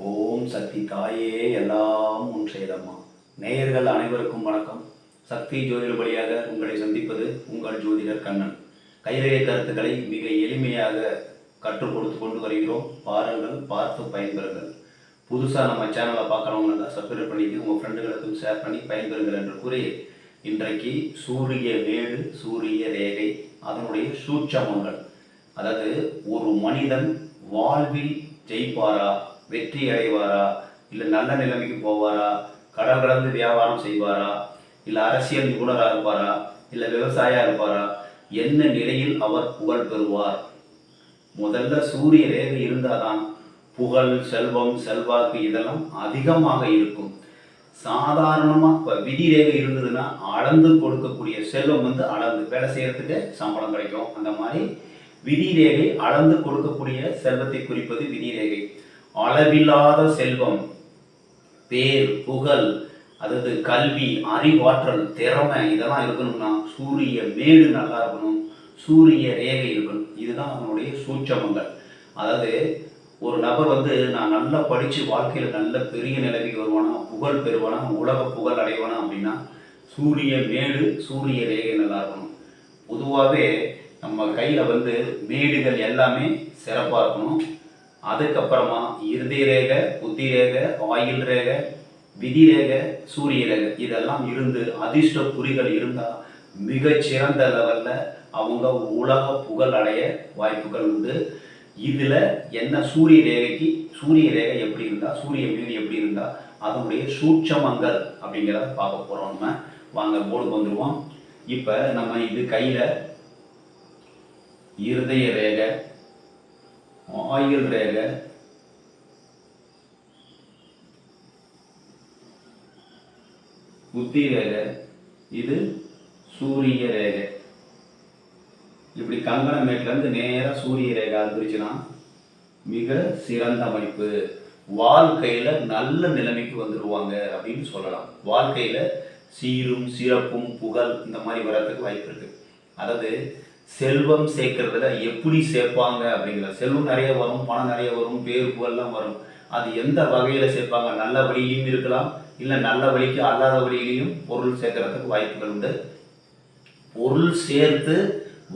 ஓம் சக்தி தாயே எல்லாம் உன் செயலம்மா நேயர்கள் அனைவருக்கும் வணக்கம். சக்தி ஜோதிடர் வழியாக உங்களை சந்திப்பது உங்கள் ஜோதிடர் கண்ணன். கைரேகை கருத்துக்களை மிக எளிமையாக கற்றுக் கொடுத்து கொண்டு வருகிறோம். பாருங்கள் பார்த்து பயன்பெறுங்கள். புதுசாக நம்ம சேனலை பார்க்குறவங்க தான் சப்ஸ்கிரைப் பண்ணிட்டு உங்கள் ஃப்ரெண்டுகளுக்கும் ஷேர் பண்ணி பயன்பெறுங்கள் என்று கூறி இன்றைக்கு சூரிய வேடு சூரிய ரேகை அதனுடைய சூட்சமங்கள். அதாவது ஒரு மனிதன் வாழ்வில் ஜெயிப்பாரா? வெற்றி அடைவாரா? இல்லை நல்ல நிலைமைக்கு போவாரா? கடல் கடந்து வியாபாரம் செய்வாரா? இல்லை அரசியல் நிபுணராக இருப்பாரா? இல்லை விவசாயியா இருப்பாரா? என்ன நிலையில் அவர் புகழ் பெறுவார்? முதல்ல சூரிய ரேகை இருந்தாதான் புகழ் செல்வம் செல்வாக்கு இதெல்லாம் அதிகமாக இருக்கும். சாதாரணமாக இப்போ விதி ரேகை இருந்ததுன்னா அளந்து கொடுக்கக்கூடிய செல்வம் வந்து அளந்து வேலை செய்கிறதுக்கு சம்பளம் கிடைக்கும். அந்த மாதிரி விதி ரேகை அளந்து கொடுக்கக்கூடிய செல்வத்தை குறிப்பது விதி ரேகை. அளவில்லாத செல்வம் பேர் புகழ் அதாவது கல்வி அறிவாற்றல் திறமை இதெல்லாம் இருக்கணும்னா சூரிய மேடு நல்லா இருக்கணும் சூரிய ரேகை இருக்கணும். இதுதான் அவனுடைய சூட்சமங்கள். அதாவது ஒரு நபர் வந்து நான் நல்லா படித்து வாழ்க்கையில் நல்ல பெரிய நிலைமைக்கு வருவானா புகழ் பெறுவானா உலக புகழ் அடைவானா அப்படின்னா சூரிய மேடு சூரிய ரேகை நல்லா இருக்கணும். பொதுவாகவே நம்ம கையில் வந்து மேடுகள் எல்லாமே சிறப்பாக இருக்கணும். அதுக்கப்புறமா இறுதி ரேகை புத்தி ரேகை ஆயில் ரேகை விதி ரேகை சூரிய ரேகை இதெல்லாம் இருந்து அதிர்ஷ்ட குறிகள் இருந்தால் மிகச்சிறந்த லெவலில் அவங்க உலக புகழ் அடைய வாய்ப்புகள் உண்டு. இதில் என்ன சூரிய ரேகைக்கு சூரிய ரேகை எப்படி இருந்தால் சூரிய மீன் எப்படி இருந்தால் அதனுடைய சூட்சமங்கள் அப்படிங்கிறத பார்க்க போகிறோம் நம்ம. வாங்க போர்டுக்கு வந்துடுவோம் இப்போ நம்ம இது கையில் இருதய ரேகை ஆயுள் ரேகை புத்தி ரேகை இது சூரிய ரேகை. இப்படி கங்கணமேட்லேருந்து நேராக சூரிய ரேகை வந்துருச்சுன்னா மிக சிறந்த அமைப்பு. வாழ்க்கையில் நல்ல நிலைமைக்கு வந்துடுவாங்க அப்படின்னு சொல்லலாம். வாழ்க்கையில் சீரும் சிறப்பும் புகழ் இந்த மாதிரி வர்றதுக்கு வாய்ப்பு இருக்கு. அதாவது செல்வம் சேர்க்கறதுல எப்படி சேர்ப்பாங்க அப்படிங்கிற செல்வம் நிறைய வரும் பணம் நிறைய வரும் பேர் புகழ்லாம் வரும். அது எந்த வகையில் சேர்ப்பாங்க? நல்ல வழியிலையும் இருக்கலாம் இல்லை நல்ல வழிக்கு அல்லாத வழியிலையும் பொருள் சேர்க்கறதுக்கு வாய்ப்புகள் உண்டு. பொருள் சேர்த்து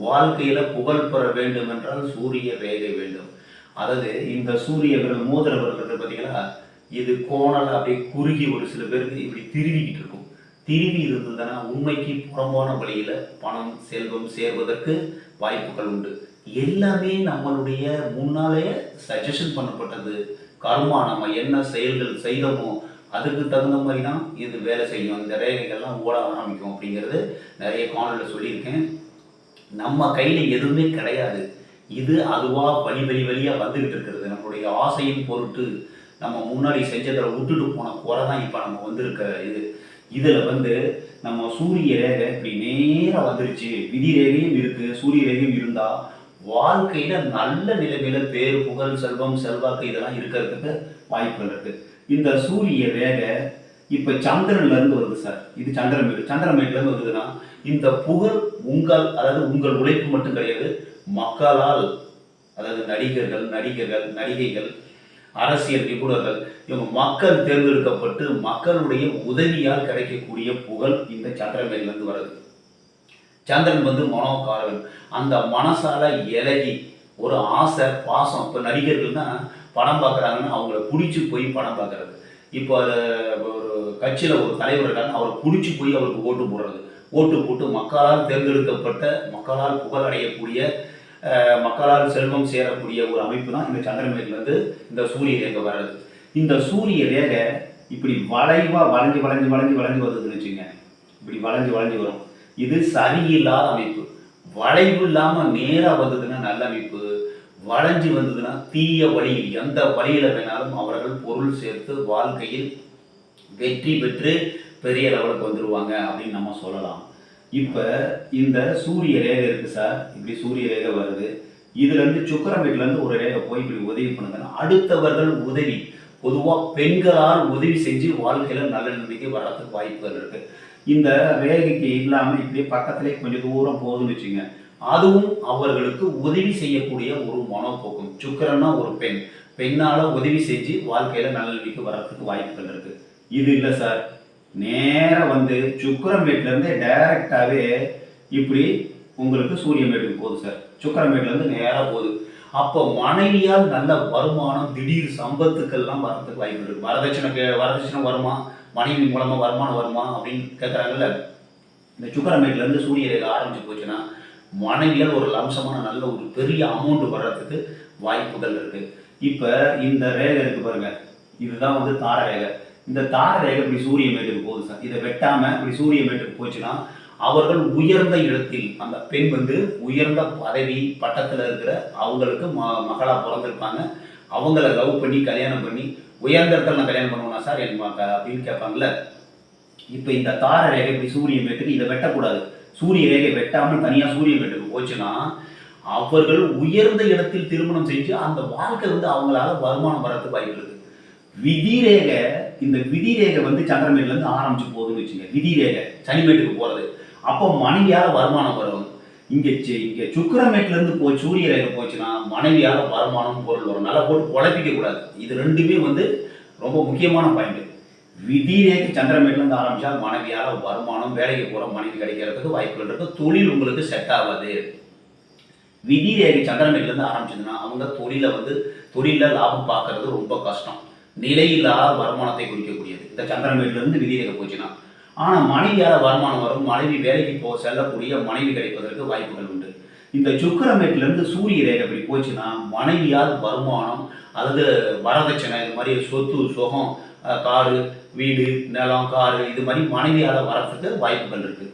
வாழ்க்கையில் புகழ் பெற வேண்டும் என்றால் சூரிய ரேகை வேண்டும். அதாவது இந்த சூரிய விரல் பார்த்தீங்கன்னா இது கோணல் அப்படியே குறுகி ஒரு சில பேருக்கு இப்படி திருவிக்கிட்டு இருக்கும். திருவி இருந்ததுன்னா உண்மைக்கு புறம்பான வழியில் பணம் செல்வம் சேர்வதற்கு வாய்ப்புகள் உண்டு. எல்லாமே நம்மளுடைய முன்னாலே சஜஷன் பண்ணப்பட்டது. கர்மா நம்ம என்ன செயல்கள் செய்தோமோ அதுக்கு தகுந்த மாதிரி தான் இது வேலை செய்யும். இந்த ரேகைகள்லாம் ஓட ஆரம்பிக்கும் அப்படிங்கிறது நிறைய காணொலியில் சொல்லியிருக்கேன். நம்ம கையில் எதுவுமே கிடையாது. இது அதுவாக வழி வழி வழியாக வந்துக்கிட்டு இருக்கிறது. நம்மளுடைய ஆசையின் பொருட்டு நம்ம முன்னாடி செஞ்சதில் விட்டுட்டு போன குறை தான் இப்போ நம்ம வந்திருக்க இது. இதில் வந்து நம்ம சூரிய ரேகை இப்படி நேராக வந்துருச்சு. விதி ரேகையும் இருக்குது சூரிய ரேகையும் இருந்தால் வாழ்க்கையில் நல்ல நிலைமையில் பேர் புகழ் செல்வம் செல்வாக்கு இதெல்லாம் இருக்கிறதுக்கு வாய்ப்புகள் இருக்குது இந்த சூரிய ரேகை இப்போ சந்திரன்லேருந்து வருது சார். இது சந்திரமேடு. சந்திரமேட்லேருந்து வருதுன்னா இந்த புகழ் உங்கள் அதாவது உங்கள் உழைப்பு மட்டும் கிடையாது மக்களால் அதாவது நடிகர்கள் நடிகர்கள் நடிகைகள் அரசியல் நிபுணர்கள் இவங்க மக்கள் தேர்ந்தெடுக்கப்பட்டு மக்களுடைய உதவியால் கிடைக்கக்கூடிய புகழ் இந்த சந்திரமேலிருந்து வருது. சந்திரன் வந்து மனோகாரகன். அந்த மனசால இலகி ஒரு ஆசை பாசம் இப்போ நடிகர்கள்னா படம் பார்க்குறாங்கன்னா அவங்கள பிடிச்சி போய் படம் பார்க்குறது. இப்போ ஒரு கட்சியில் ஒரு தலைவர் இருக்காங்க அவரை பிடிச்சி போய் அவருக்கு ஓட்டு போடுறது. ஓட்டு போட்டு மக்களால் தேர்ந்தெடுக்கப்பட்ட மக்களால் புகழடையக்கூடிய மக்களால் செல்வம் சேரக்கூடிய ஒரு அமைப்பு தான் இந்த சந்திரமேட்லேருந்து இந்த சூரிய ரேகை வர்றது. இந்த சூரிய ரேகை இப்படி வளைவாக வளைஞ்சு வளைஞ்சு வளைஞ்சு வளைஞ்சு வருதுன்னு வச்சுங்க இப்படி வளைஞ்சு வளைஞ்சு வரும். இது சரியில்லாத அமைப்பு. வளைவு இல்லாமல் நேராக வந்ததுன்னா நல்ல அமைப்பு. வளைஞ்சு வந்ததுன்னா தீய வழியில் எந்த வழியில் வேணாலும் அவர்கள் பொருள் சேர்த்து வாழ்க்கையில் வெற்றி பெற்று பெரிய லெவலுக்கு வந்துடுவாங்க அப்படின்னு நம்ம சொல்லலாம். இப்போ இந்த சூரிய ரேகை இருக்குது சார். இப்படி சூரிய ரேகை வருது. இதுலேருந்து சுக்கரமேட்லேருந்து ஒரு ரேகை போய் இப்படி உதவி பண்ணுங்கன்னா அடுத்தவர்கள் உதவி. பொதுவாக பெண்களால் உதவி செஞ்சு வாழ்க்கையில் நல்ல நிலைமைக்கு வர்றதுக்கு வாய்ப்புகள் இருக்குது இந்த ரேகைக்கு இல்லாமல் இப்படி பக்கத்திலே கொஞ்சம் தூரம் போகுதுன்னு வச்சுங்க. அதுவும் அவர்களுக்கு உதவி செய்யக்கூடிய ஒரு மனோபோக்கம் சுக்கிரன்னா ஒரு பெண். பெண்ணால் உதவி செஞ்சு வாழ்க்கையில் நல்ல நல்வழிக்கு வர்றதுக்கு வாய்ப்புகள் இருக்குது இது இல்லை சார். நேராக வந்து சுக்கரம்பேட்டிலேருந்து டைரெக்டாகவே இப்படி உங்களுக்கு சூரியம்பேட்டுக்கு போகுது சார். சுக்கரம்பேட்டிலேருந்து இருந்து போகுது. அப்போ மனைவியால் நல்ல வருமானம் திடீர் சம்பத்துக்கெல்லாம் வர்றதுக்கு வாய்ப்பு இருக்குது வரதட்சணை வரதட்சணை வருமா? மனைவி மூலமாக வருமானம் வருமா அப்படின்னு கேட்குறாங்கல்ல இந்த சுக்கரமேட்ல சூரிய ரேகை ஆரம்பிச்சு போச்சுன்னா மனைவியால் ஒரு லம்சமான நல்ல ஒரு பெரிய அமௌண்ட் வர்றதுக்கு வாய்ப்புகள் இருக்குது இப்போ இந்த ரேகை இருக்கு பாருங்கள் இதுதான் வந்து தார ரேகை இந்த தார ரேகை இப்படி சூரிய மேட்டுக்கு போகுது சார். இதை வெட்டாம இப்படி சூரிய மேட்டுக்கு போச்சுன்னா அவர்கள் உயர்ந்த இடத்தில் அந்த பெண் வந்து உயர்ந்த பதவி பட்டத்தில் இருக்கிற அவங்களுக்கு ம மகளாக பிறந்திருப்பாங்க. அவங்கள லவ் பண்ணி கல்யாணம் பண்ணி உயர்ந்த இடத்துல நான் கல்யாணம் பண்ணுவேனா சார்? என் அப்படின்னு கேட்பாங்கல்ல. இப்போ இந்த தார ரேகை இப்படி சூரிய மேட்டுக்கு இதை வெட்டக்கூடாது. சூரிய ரேகை வெட்டாமல் தனியாக சூரிய மேட்டுக்கு போச்சுன்னா அவர்கள் உயர்ந்த இடத்தில் திருமணம் செஞ்சு அந்த வாழ்க்கை வந்து அவங்களால வருமானம் வரத்துக்கு வாய்ப்பு இருக்குது விதிரேக இந்த விதிரேகை வந்து சந்திரமேட்ல இருந்து ஆரம்பிச்சு போகுதுன்னு வச்சுங்க விதிரேகை சனிமேட்டுக்கு போறது. அப்போ மனைவியால வருமானம் வரும். இங்கே இங்கே இங்க இருந்து போய் சூரிய ரேகை போச்சுன்னா மனைவியால் வருமானம் பொருள் வரும். நல்லா போட்டு குழப்பிக்க கூடாது. இது ரெண்டுமே வந்து ரொம்ப முக்கியமான பாயிண்ட். விதிரேகை சந்திரமேட்லேருந்து ஆரம்பித்தால் மனைவியால் ஆரம்பிச்சா வருமானம் வேலைக்கு போகிற மனைவி கிடைக்கிறதுக்கு வாய்ப்புகள் இருக்குது தொழில் உங்களுக்கு செட் ஆகாது. விதிரேகை சந்திரமேட்லேருந்து ஆரம்பிச்சதுன்னா அவங்க தொழிலை வந்து தொழிலில் லாபம் பார்க்கறது ரொம்ப கஷ்டம். நிலையில்லாத வருமானத்தை குறிக்கக்கூடியது. இந்த சந்திரன் வீட்டிலிருந்து விதிரேகை போச்சுன்னா ஆனால் மனைவியால் வருமானம் வரும் மனைவி வேலைக்கு போ செல்லக்கூடிய மனைவி கிடைப்பதற்கு வாய்ப்புகள் உண்டு. இந்த சுக்கரமேட்லேருந்து சூரிய ரேகை அப்படி போச்சுன்னா மனைவியால் வருமானம் அல்லது வரதட்சணை இது மாதிரி சொத்து சுகம் காரு காடு வீடு நிலம் காரு இது மாதிரி மனைவியால் வரத்துக்கு வாய்ப்புகள் இருக்கு.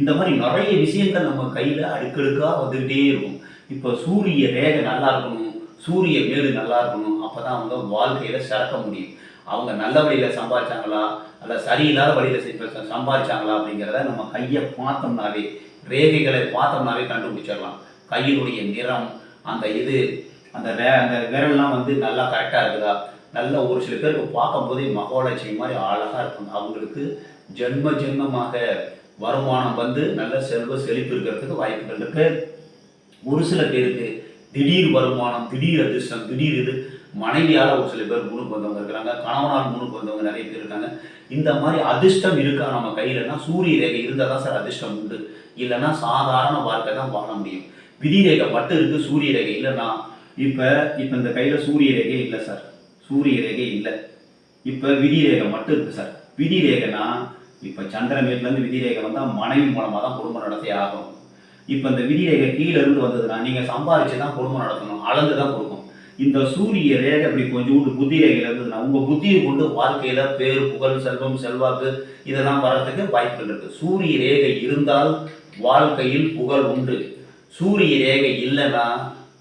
இந்த மாதிரி நிறைய விஷயங்கள் நம்ம கையில் அடுக்கடுக்காக வந்துகிட்டே இருக்கும். இப்போ சூரிய ரேகை நல்லா இருக்கணும் சூரிய மேடு நல்லா இருக்கணும். அப்போ தான் அவங்க வாழ்க்கையில் சிறக்க முடியும். அவங்க நல்ல வழியில் சம்பாதிச்சாங்களா? அல்ல சரியில்லாத வழியில் செ- சம்பாதிச்சாங்களா? அப்படிங்கிறத நம்ம கையை பார்த்தோம்னாவே ரேகைகளை பார்த்தோம்னாவே கண்டுபிடிச்சிடலாம். கையினுடைய நிறம் அந்த இது அந்த ரே அந்த விரல்லாம் வந்து நல்லா கரெக்டாக இருக்குதா? நல்ல ஒரு சில பேருக்கு பார்க்கும்போதே மகோலட்சுமி மாதிரி அழகாக இருப்பாங்க அவங்களுக்கு ஜென்ம ஜென்மமாக வருமானம் வந்து நல்ல செல்வ செழிப்பு இருக்கிறதுக்கு வாய்ப்புகள் இருக்குது ஒரு சில பேருக்கு திடீர் வருமானம் திடீர் அதிர்ஷ்டம் திடீர் இது. மனைவியால் ஒரு சில பேர் முனுக்கு வந்தவங்க இருக்கிறாங்க கணவனால் முனுக்கு வந்தவங்க நிறைய பேர் இருக்காங்க. இந்த மாதிரி அதிர்ஷ்டம் இருக்கா நம்ம கையிலனா சூரிய ரேகை இருந்தால் தான் சார் அதிர்ஷ்டம் உண்டு. இல்லைன்னா சாதாரண வாழ்க்கை தான் வாழ முடியும். விதி ரேகை மட்டும் இருக்கு சூரிய ரேகை இல்லைன்னா இப்போ இப்போ இந்த கையில் சூரிய ரேகை இல்லை சார். சூரிய ரேகை இல்லை. இப்போ விதி ரேகை மட்டும் இருக்கு சார். விதி ரேகைனா இப்போ சந்திரமேட்லேருந்து விதி ரேகை வந்தால் மனைவி மூலமாக தான் குடும்பம் நடத்தி ஆகும் இப்போ இந்த விதி ரேகை கீழே இருந்து வந்ததுன்னா நீங்கள் சம்பாரிச்சு தான் குடும்பம் நடத்தணும். அளந்து தான் கொடுக்கும் இந்த சூரிய ரேகை இப்படி கொஞ்சோண்டு புத்தி ரேகையில் இருந்ததுன்னா உங்கள் புத்தியை கொண்டு வாழ்க்கையில் பேர் புகழ் செல்வம் செல்வாக்கு இதெல்லாம் வர்றதுக்கு வாய்ப்புகள் இருக்குது சூரிய ரேகை இருந்தால் வாழ்க்கையில் புகழ் உண்டு. சூரிய ரேகை இல்லைன்னா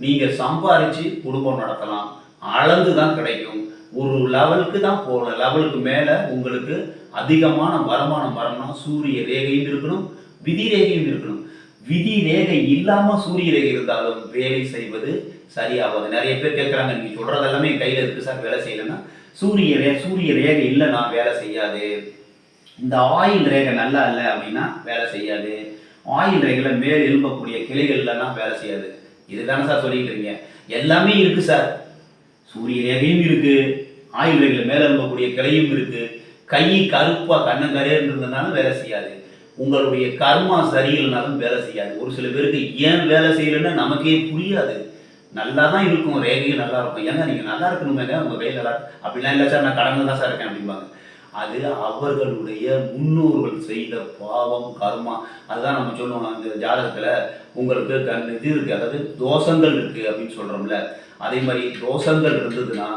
நீங்கள் சம்பாரித்து குடும்பம் நடத்தலாம். அளந்து தான் கிடைக்கும். ஒரு லெவலுக்கு தான் போகல லெவலுக்கு மேலே உங்களுக்கு அதிகமான வருமானம் வரணும்னா சூரிய ரேகையும் இருக்கணும் விதி ரேகையும் இருக்கணும். விதி ரேகை இல்லாமல் சூரிய ரேகை இருந்தாலும் வேலை செய்வது சரியாகாது. நிறைய பேர் கேட்குறாங்க நீங்கள் சொல்கிறது எல்லாமே கையில் இருக்குது சார் வேலை செய்யலைன்னா. சூரிய ரே சூரிய ரேகை இல்லைன்னா வேலை செய்யாது. இந்த ஆயில் ரேகை நல்லா இல்லை அப்படின்னா வேலை செய்யாது. ஆயில் ரேகையில் மேல் எழும்பக்கூடிய கிளைகள் இல்லைன்னா வேலை செய்யாது. இதுதானே சார் சொல்லிட்டு இருக்கீங்க. எல்லாமே இருக்குது சார். சூரிய ரேகையும் இருக்குது ஆயுள் ரேகையில் மேலே எழும்பக்கூடிய கிளையும் இருக்குது கை கருப்பா கண்ணங்கரே இருந்ததுனாலும் வேலை செய்யாது. உங்களுடைய கர்மா சரியில்லைனாலும் வேலை செய்யாது. ஒரு சில பேருக்கு ஏன் வேலை செய்யலைன்னு நமக்கே புரியாது. நல்லா தான் இருக்கும் ரேகையும் நல்லா இருக்கும். ஏங்க நீங்கள் நல்லா இருக்கணுமேங்க உங்கள் கையில் நல்லா அப்படிலாம் இல்லை சார் நான் கடந்து தான் சார் இருக்கேன் அப்படிம்பாங்க. அது அவர்களுடைய முன்னோர்கள் செய்த பாவம் கர்மா. அதுதான் நம்ம சொல்லுவோம் அந்த ஜாதகத்தில் உங்களுக்கு இது இருக்குது அதாவது தோஷங்கள் இருக்குது அப்படின்னு சொல்கிறோம்ல அதே மாதிரி தோஷங்கள் இருந்ததுன்னா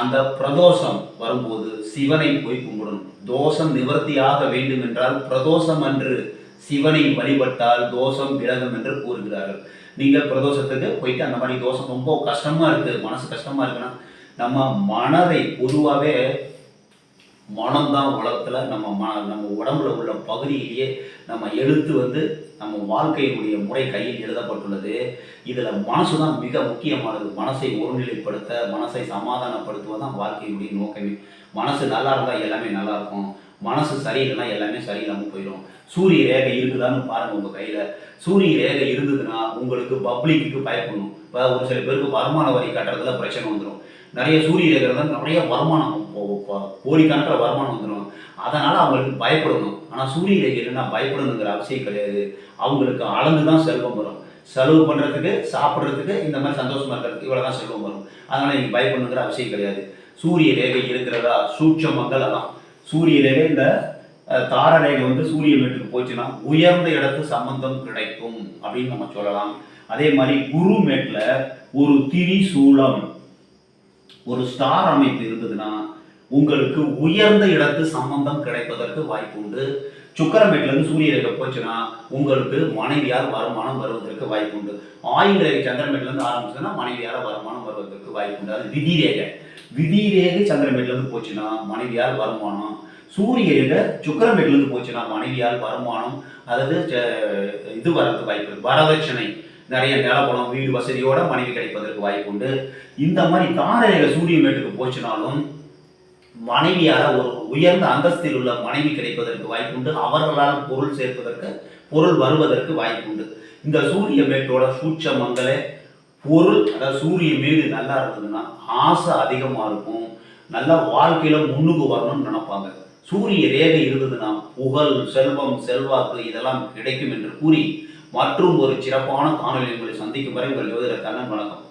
அந்த பிரதோஷம் வரும்போது சிவனை போய் கும்பிடணும். தோஷம் நிவர்த்தியாக வேண்டும் என்றால் பிரதோஷம் அன்று சிவனை வழிபட்டால் தோஷம் விலகும் என்று கூறுகிறார்கள். நீங்கள் பிரதோஷத்துக்கு போயிட்டு அந்த மாதிரி தோஷம் ரொம்ப கஷ்டமா இருக்கு மனசு கஷ்டமா இருக்குன்னா நம்ம மனதை பொதுவாகவே மனம்தான் உலகத்தில் நம்ம ம நம்ம உடம்புல உள்ள பகுதியிலேயே நம்ம எழுத்து வந்து நம்ம வாழ்க்கையினுடைய முறை கையில் எழுதப்பட்டுள்ளது. இதில் மனசு தான் மிக முக்கியமானது. மனசை ஒருநிலைப்படுத்த மனசை சமாதானப்படுத்துவதுதான் வாழ்க்கையினுடைய நோக்கமே. மனசு நல்லா இருந்தால் எல்லாமே நல்லா இருக்கும். மனசு சரியில்லைன்னா எல்லாமே சரியில்லாமல் போயிடும் சூரிய ரேகை இருக்குதான்னு பாருங்கள் உங்கள் கையில். சூரிய ரேகை இருந்ததுன்னா உங்களுக்கு பப்ளிக்கு பயப்படணும். இப்போ ஒரு சில பேருக்கு வருமான வரி கட்டுறதுல பிரச்சனை வந்துடும் நிறைய சூரிய ரேகை இருந்தால் நிறைய வருமானம் கோடிக்கணக்கில் வருமானம் வந்துடும். அதனால் அவங்களுக்கு பயப்படணும். ஆனால் சூரிய ரேகை பயப்படணுங்கிற அவசியம் கிடையாது. அவங்களுக்கு அளந்து தான் செல்வம் வரும். செலவு பண்ணுறதுக்கு சாப்பிட்றதுக்கு இந்த மாதிரி சந்தோஷமாக இருக்கிறதுக்கு இவ்வளோ தான் செல்வம் வரும். அதனால் நீங்கள் பயப்படணுங்கிற அவசியம் கிடையாது. சூரிய ரேகை இருக்கிறதா? சூட்சமங்கள் அதான் சூரிய ரேகை இந்த அஹ், தார ரேகை வந்து சூரிய மேட்டுக்கு போச்சுன்னா உயர்ந்த இடத்து சம்பந்தம் கிடைக்கும் அப்படின்னு நம்ம சொல்லலாம். அதே மாதிரி குரு மேட்டில் ஒரு திரிசூலம் ஒரு ஸ்டார் அமைப்பு இருந்ததுன்னா உங்களுக்கு உயர்ந்த இடத்து சம்பந்தம் கிடைப்பதற்கு வாய்ப்பு உண்டு. சுக்கரம் வீட்டிலேருந்து சூரிய ரேகை போச்சுன்னா உங்களுக்கு மனைவியார் வருமானம் வருவதற்கு வாய்ப்பு உண்டு. ஆயுள் ரேகை சந்திரமேட்ல வீட்டிலேருந்து ஆரம்பிச்சதுன்னா மனைவியார் வருமானம் வருவதற்கு வாய்ப்பு உண்டு. அது விதி ரேகை விதி ரேகை சந்திரமேட்ல வீட்டிலேருந்து போச்சுன்னா மனைவியார் வருமானம். சூரிய ரேகை சுக்கரம் வீட்டிலேருந்து போச்சுன்னா மனைவியார் வருமானம். அதாவது ச- இது வரதுக்கு வாய்ப்பு வரதட்சணை. நிறைய நிலப்படம் வீடு வசதியோட மனைவி கிடைப்பதற்கு வாய்ப்பு உண்டு. இந்த மாதிரி தாரரேகை சூரிய மேட்டுக்கு போச்சுனாலும் மனைவியார ஒரு உயர்ந்த அந்தஸ்தில் உள்ள மனைவி கிடைப்பதற்கு வாய்ப்புண்டு. அவர்களால் பொருள் சேர்ப்பதற்கு பொருள் வருவதற்கு வாய்ப்பு உண்டு இந்த சூரிய மேட்டோட சூட்சமங்கள பொருள் அதாவது சூரிய மேடு நல்லா இருந்ததுன்னா ஆசை அதிகமாக இருக்கும். நல்லா வாழ்க்கையில் முன்னுக்கு வரணும்னு நினைப்பாங்க. சூரிய ரேகை இருந்ததுன்னா புகழ் செல்வம் செல்வாக்கு இதெல்லாம் கிடைக்கும் என்று கூறி மற்றும் ஒரு சிறப்பான காணொலி உங்களை சந்திக்கும் வரை உங்கள் ஜோதிடர் கண்ணன் வணக்கம்.